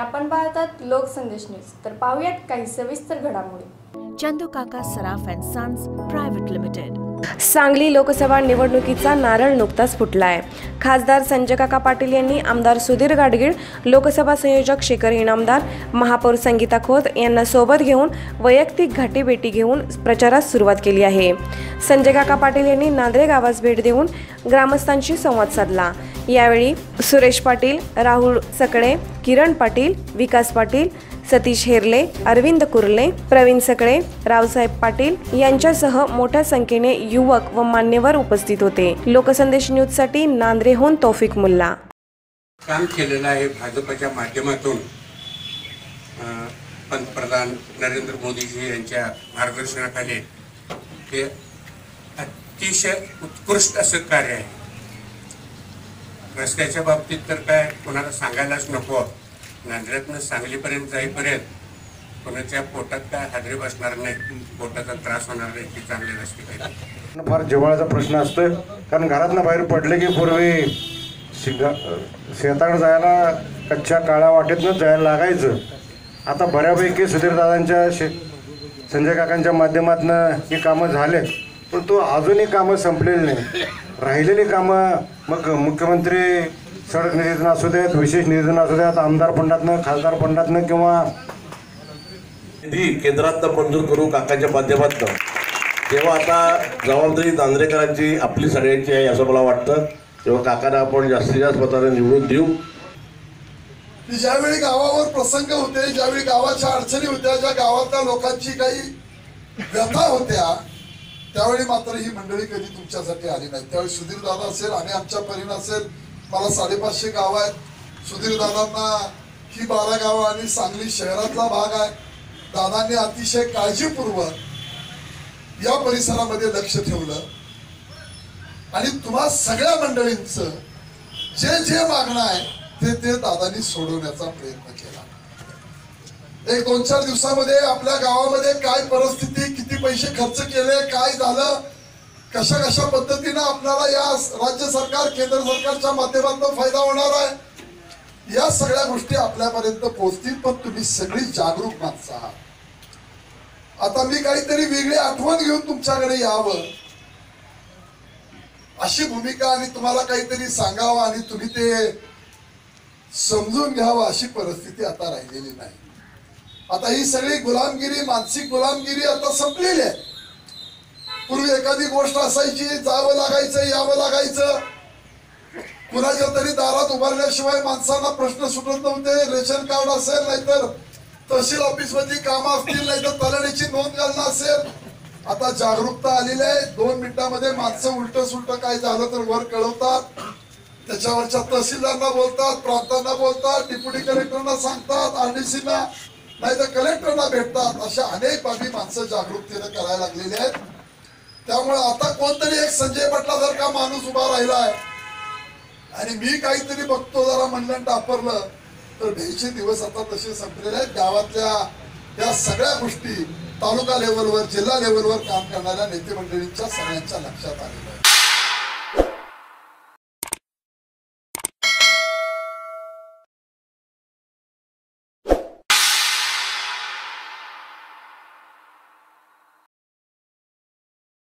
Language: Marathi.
आपण पाहतात लोकसंदेश न्यूज. तर पाहूयात काही सविस्तर घडामोडी. Chandu Kaka Saraf and Sons Private Limited. Sangli Lok Sabha निवडणुकीचा नारळ नुकताच फुटला आहे खासदार संजय काका पाटील यांनी आमदार सुधीर गाडगीळ लोकसभा संयोजक शेखर इनामदार महापौर संगीता खोत यांना सोबत घेऊन वैयक्तिक घाटीभेटी घेऊन प्रचारात सुरुवात केली आहे. संजय काका पाटील यांनी नांद्रे गावास भेट देऊन ग्रामस्थांशी संवाद साधला. यावेळी सुरेश पाटील राहुल सकळे किरण पाटील विकास पाटील सतीश हेरले अरविंद कुर्ले प्रवीण सकळे रावसाहेब पाटील यांच्यासह मोठ्या संख्येने युवक व मान्यवर उपस्थित होते. लोकसंदेश न्यूजसाठी नांद्रेहून तौफिक मुल्ला. काम केलेलं आहे भाजपच्या माध्यमातून. पंतप्रधान नरेंद्र मोदीजी यांच्या मार्गदर्शनाखाली. हे अतिशय उत्कृष्ट असं कार्य आहे. रस्त्याच्या बाबतीत तर काय कोणाला सांगायलाच नको. नांद्र्यातनं सांगलीपर्यंत जाईपर्यंत कोणाच्या पोटात काय हादरे बसणार नाही. पोटाचा त्रास होणार नाही की चांगले रस्ते पाहिजे. फार जिव्हाळ्याचा प्रश्न असतो कारण घरातनं बाहेर पडले की पूर्वी शिंगा शेताकडे जायला कच्च्या काळ्या वाटेतनंच जायला लागायचं. आता बऱ्यापैकी सुधीरदादांच्या शे संजय काकांच्या माध्यमातून ही कामं झालेत. पण तो अजूनही कामं संपलेली नाही राहिलेली कामं मग मुख्यमंत्री सडक निधीतून असू देत विशेष निधीतून असू देत आमदार फंडातनं खासदार फंडातनं किंवा निधी केंद्रातनं मंजूर करू काकाच्या माध्यमातून तेव्हा आता जबाबदारी नांद्रेकरांची आपली सगळ्यांची आहे असं मला वाटतं. तेव्हा काकांना आपण जास्तीत जास्त मताने निवडून देऊ. ज्यावेळी गावावर प्रसंग होते ज्यावेळी गावाच्या अडचणी होत्या ज्या गावातल्या लोकांची काही व्यथा होत्या त्यावेळी मात्र ही मंडळी कधी तुमच्यासाठी आली नाही. त्यावेळी सुधीर दादा असेल आणि आमच्या परीन असेल. मला साडेपाचशे गाव आहेत. सुधीर दादांना ही बारा गावं आणि सांगली शहरातला भाग आहे. दादांनी अतिशय काळजीपूर्वक या परिसरामध्ये लक्ष ठेवलं. आणि तुम्हा सगळ्या मंडळींचं जे जे मागणं आहे ते ते दादांनी सोडवण्याचा प्रयत्न केला. एक दोन चार दिवसामध्ये आपल्या गावामध्ये काय परिस्थिती किती पैसे खर्च केले काय झालं? कशा कशा पद्धतीनं आपल्याला या राज्य सरकार केंद्र सरकारच्या माध्यमातून फायदा होणार आहे? या सगळ्या गोष्टी आपल्यापर्यंत पोहोचतील पण तुम्ही सगळी जागरूक माणसं आहात. आता मी काहीतरी वेगळी आठवण घेऊन तुमच्याकडे यावं. अशी भूमिका आणि तुम्हाला काहीतरी सांगावं आणि तुम्ही ते समजून घ्यावं अशी परिस्थिती आता राहिलेली नाही. आता ही सगळी गुलामगिरी मानसिक गुलामगिरी आता संपलेली आहे. पूर्वी एखादी गोष्ट असायची जावं लागायचं यावं लागायचं. कुणाच्या तरी दारात उभारल्याशिवाय माणसांना प्रश्न सुटत नव्हते. रेशन कार्ड असेल नाहीतर तहसील ऑफिस मधली कामं असतील नाहीतर तलाडीची नोंद घालणं असेल. आता जागरूकता आलेली आहे. दोन मिनिटांमध्ये माणसं उलट सुलट काय झालं तर वर कळवतात. त्याच्यावरच्या तहसीलदारांना बोलतात प्रांतांना बोलतात डिप्युटी कलेक्टरना सांगतात आरडीसीना नाही तर कलेक्टरना भेटतात अशा अनेक बाबी माणसं जागरूकतेनं करायला लागलेली आहेत. त्यामुळे आता कोणतरी एक संजय म्हटला जर का माणूस उभा राहिला आहे आणि मी काहीतरी बघतो जरा म्हणलं टापरलं. तर ढेचे दिवस आता तसे संपलेले आहेत. गावातल्या या सगळ्या गोष्टी तालुका लेवलवर जिल्हा लेवलवर काम करणाऱ्या नेते मंडळींच्या सगळ्यांच्या लक्षात आलेल्या आहेत.